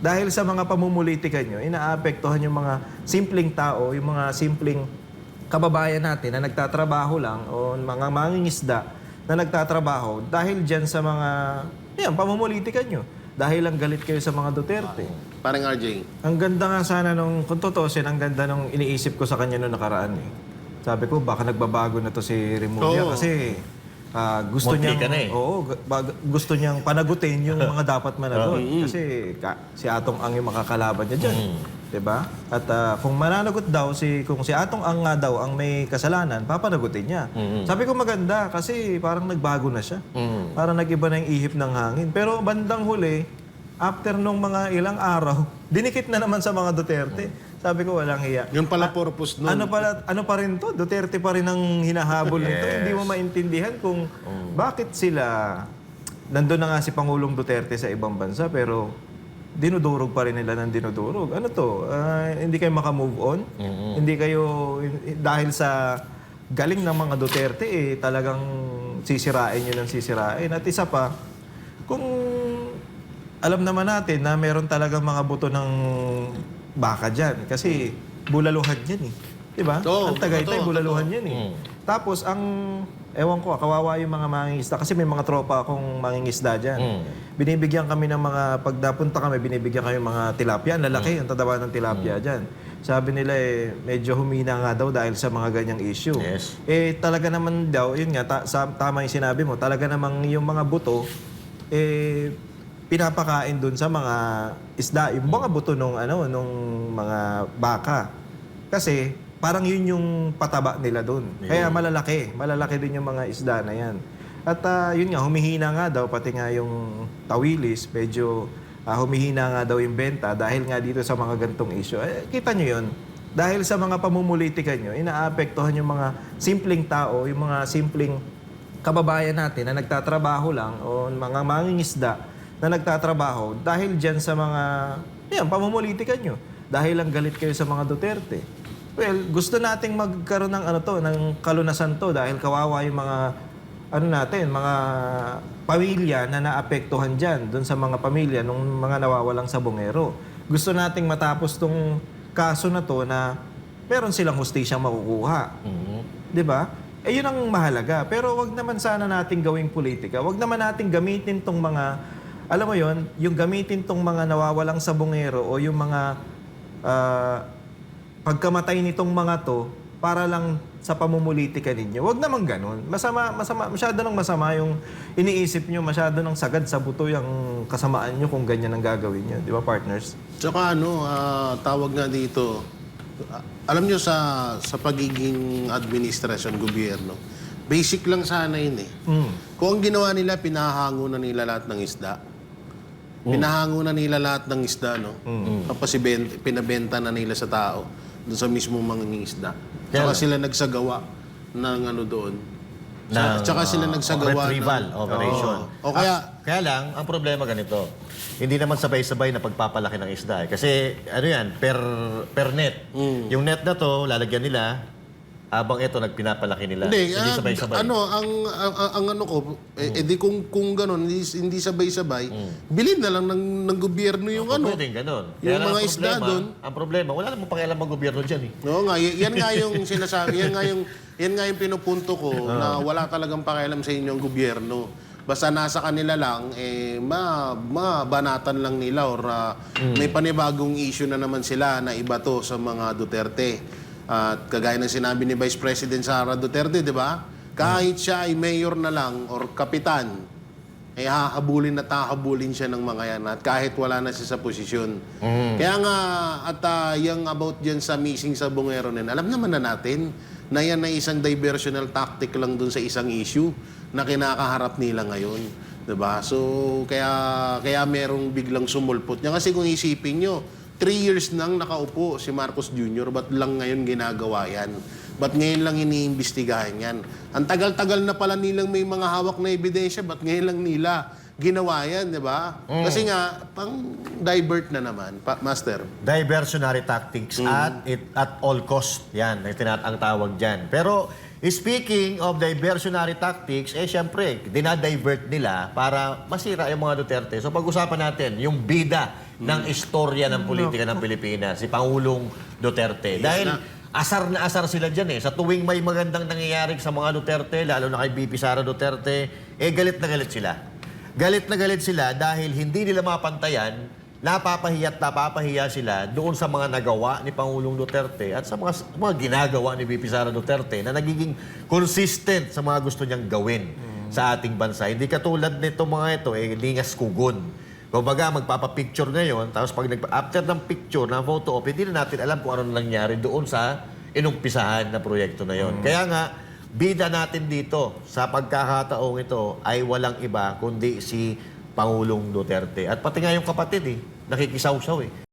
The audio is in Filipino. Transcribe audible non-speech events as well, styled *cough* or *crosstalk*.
Dahil sa mga pamumulitika nyo, inaapektuhan yung mga simpleng tao, yung mga simpleng kababayan natin na nagtatrabaho lang o mga mangingisda na nagtatrabaho dahil dyan sa mga yan, pamumulitika nyo. Dahil lang galit kayo sa mga Duterte. Parang RJ. Ang ganda nga sana nung, kung tutusin, ang ganda nung iniisip ko sa kanya nung nakaraan eh. Sabi ko, baka nagbabago na to si Remulla Oo. kasi ah, gusto Munti niyang, ka na eh. oo, bag- gusto niyang panagutin yung mga dapat managot. kasi ka- si Atong Ang yung makakalaban niya dyan. 'Di ba? At ah, kung mananagot daw, si, kung si Atong Ang nga daw ang may kasalanan, papanagutin niya. Sabi ko maganda kasi parang nagbago na siya. Mm. Parang nag-iba na yung ihip ng hangin. Pero bandang huli, after nung mga ilang araw, *laughs* dinikit na naman sa mga Duterte. Sabi ko, walang hiya. Yun pala purpose nun. Ano pala ano pa rin to? Duterte pa rin ang hinahabol nito. Hindi mo maintindihan kung bakit sila nandun na nga si Pangulong Duterte sa ibang bansa pero dinudurog pa rin nila ng dinudurog. Ano to? Ah, hindi kayo makamove on? Hindi kayo dahil sa galing ng mga Duterte eh talagang sisirain yun ng sisirain. At isa pa, kung alam naman natin na meron talagang mga buto ng baka dyan. Kasi bulaluhan yan eh. Di ba? Oo, ang Tagaytay, totoo, bulaluhan yan eh. Tapos ang, ewan ko, kawawa yung mga mangingisda. Kasi may mga tropa akong mangingisda dyan. Binibigyan kami ng mga, pag napunta kami, binibigyan kami ng mga tilapia. Ang lalaki, ang tatawa ng tilapia dyan. Sabi nila eh, medyo humina nga daw dahil sa mga ganyang issue. Yes. Eh, talaga naman daw, yun nga, ta- sa, tama yung sinabi mo, talaga namang yung mga buto, eh, pinapakain dun sa mga isda, yung mga buto nung, ano, nung mga baka. Kasi, parang yun yung pataba nila dun. Kaya malalaki, malalaki din yung mga isda na yan. At ah, yun nga, humihina nga daw, pati nga yung tawilis, medyo ah, humihina nga daw yung benta dahil nga dito sa mga gantong issue. Eh, kita nyo yun, dahil sa mga pamumulitika nyo, inaapektuhan yung mga simpleng tao, yung mga simpleng kababayan natin na nagtatrabaho lang o mga mangingisda na nagtatrabaho dahil dyan sa mga yan, pamumulitika nyo. Dahil lang galit kayo sa mga Duterte. Well, gusto nating magkaroon ng ano to, ng kalunasan to dahil kawawa yung mga ano natin, mga pamilya na naapektuhan dyan, doon sa mga pamilya nung mga nawawalang sabongero. Gusto nating matapos tong kaso na to na meron silang hustisyang makukuha. Di ba? Eh yun ang mahalaga. Pero wag naman sana nating gawing politika. Wag naman nating gamitin tong mga, alam mo yon yung gamitin tong mga nawawalang sabongero o yung mga ah, pagkamatay nitong mga to para lang sa pamumulitika ninyo. Wag naman ganun. Masama, masama, masyado nang masama yung iniisip nyo, masyado nang sagad sa buto yung kasamaan nyo kung ganyan ang gagawin nyo. Di ba, partners? Tsaka ano, ah, tawag nga dito, alam nyo sa, sa pagiging administrasyon, gobyerno, basic lang sana yun eh. Mm. Kung ang ginawa nila, pinahango na nila lahat ng isda. Pinahango na nila lahat ng isda, no? Tapos ibent- pinabenta na nila sa tao doon sa mismong mga isda. Tsaka sila nagsagawa ng ano doon. ng, Tsaka sila ah, nagsagawa retrieval ng- operation. Oo. O kaya, Ah, kaya lang, ang problema ganito, hindi naman sabay-sabay na pagpapalaki ng isda. eh. Kasi, ano yan, per, per net. Mm. Yung net na to, lalagyan nila, habang ito, nagpinapalaki nila. Hindi, ah, sabay-sabay. ano, ang, ang, ang, ang ano ko, eh, eh, di kung, kung gano'n, hindi, hindi sabay-sabay, bilhin na lang ng, ng gobyerno yung ano. Pwedeng ganun. yung lang mga isda problema- doon. Ang problema, wala namang pakialam ang gobyerno dyan eh. Oo nga, y- yan nga yung sinasabi, yan nga yung, yan nga yung pinupunto ko na wala talagang pakialam sa inyong gobyerno. Basta nasa kanila lang, eh, ma, mabanatan lang nila or ah, may panibagong issue na naman sila na iba to sa mga Duterte. At kagaya ng sinabi ni Vice President Sara Duterte, di ba? Kahit siya ay mayor na lang or kapitan, eh hahabulin at hahabulin siya ng mga yan at kahit wala na siya sa posisyon. Kaya nga, at ah, yung about dyan sa missing sa bungero nin, alam naman na natin na yan ay isang diversional tactic lang dun sa isang issue na kinakaharap nila ngayon. 'Di ba? So, kaya, kaya merong biglang sumulpot niya. Kasi kung isipin nyo, three years nang nakaupo si Marcos Jr., ba't lang ngayon ginagawa yan? Ba't ngayon lang iniimbestigahan yan? Ang tagal-tagal na pala nilang may mga hawak na ebidensya, ba't ngayon lang nila ginawa yan, di ba? Kasi nga, pang divert na naman, pa, Master. diversionary tactics at it at all cost. Yan, ang ang tawag diyan. Pero speaking of diversionary tactics, eh syempre, dinadivert nila para masira yung mga Duterte. So pag-usapan natin yung bida ng istorya ng politika ng Pilipinas, si Pangulong Duterte. Dahil asar na asar sila dyan eh. Sa tuwing may magandang nangyayari sa mga Duterte, lalo na kay BP Sara Duterte, eh galit na galit sila. Galit na galit sila dahil hindi nila mapantayan, napapahiya at napapahiya sila doon sa mga nagawa ni Pangulong Duterte at sa mga, mga ginagawa ni BP Sara Duterte na nagiging consistent sa mga gusto niyang gawin sa ating bansa. Hindi katulad nito mga ito, eh, lingas kugon. Kumbaga, magpapapicture ngayon, tapos pag nag after ng picture, ng photo op, hindi na natin alam kung ano nangyari doon sa inumpisahan na proyekto na yon. Kaya nga, bida natin dito sa pagkakataong ito ay walang iba kundi si Pangulong Duterte. At pati nga yung kapatid eh, nakikisaw-saw eh.